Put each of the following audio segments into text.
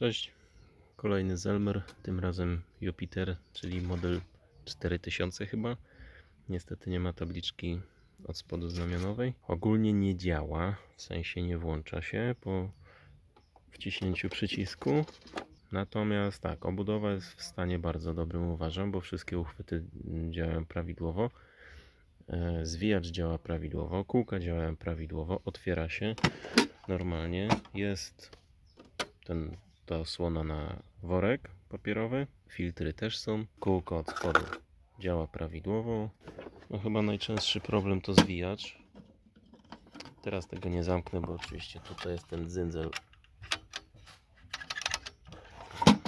Cześć, kolejny Zelmer, tym razem Jupiter, czyli model 4000 chyba. Niestety nie ma tabliczki od spodu znamionowej. Ogólnie nie działa, w sensie nie włącza się po wciśnięciu przycisku. Natomiast tak, obudowa jest w stanie bardzo dobrym uważam, bo wszystkie uchwyty działają prawidłowo. E, Zwijacz działa prawidłowo, kółka działają prawidłowo, otwiera się normalnie. Jest ten, ta osłona na worek papierowy. Filtry też są. Kółko od spodu działa prawidłowo. No chyba najczęstszy problem to zwijacz. Teraz tego nie zamknę, bo oczywiście tutaj jest ten dzyndzel,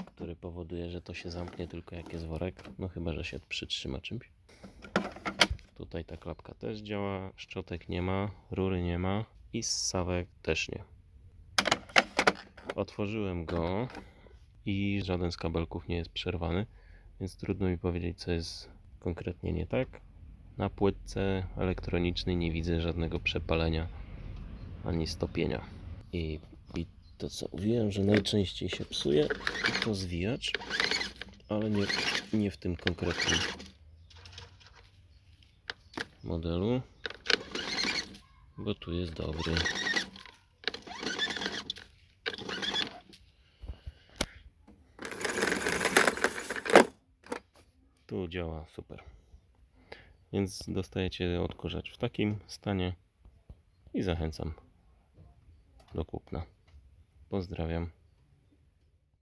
który powoduje, że to się zamknie tylko jak jest worek. No chyba, że się przytrzyma czymś. Tutaj ta klapka też działa, szczotek nie ma, rury nie ma i ssawek też nie. Otworzyłem go i żaden z kabelków nie jest przerwany, więc trudno mi powiedzieć, co jest konkretnie nie tak. Na płytce elektronicznej nie widzę żadnego przepalenia ani stopienia. I, i to co mówiłem, że najczęściej się psuje, to zwijacz, ale nie, nie w tym konkretnym modelu, bo tu jest dobry. Tu działa super. Więc dostajecie odkurzacz w takim stanie i zachęcam do kupna. Pozdrawiam.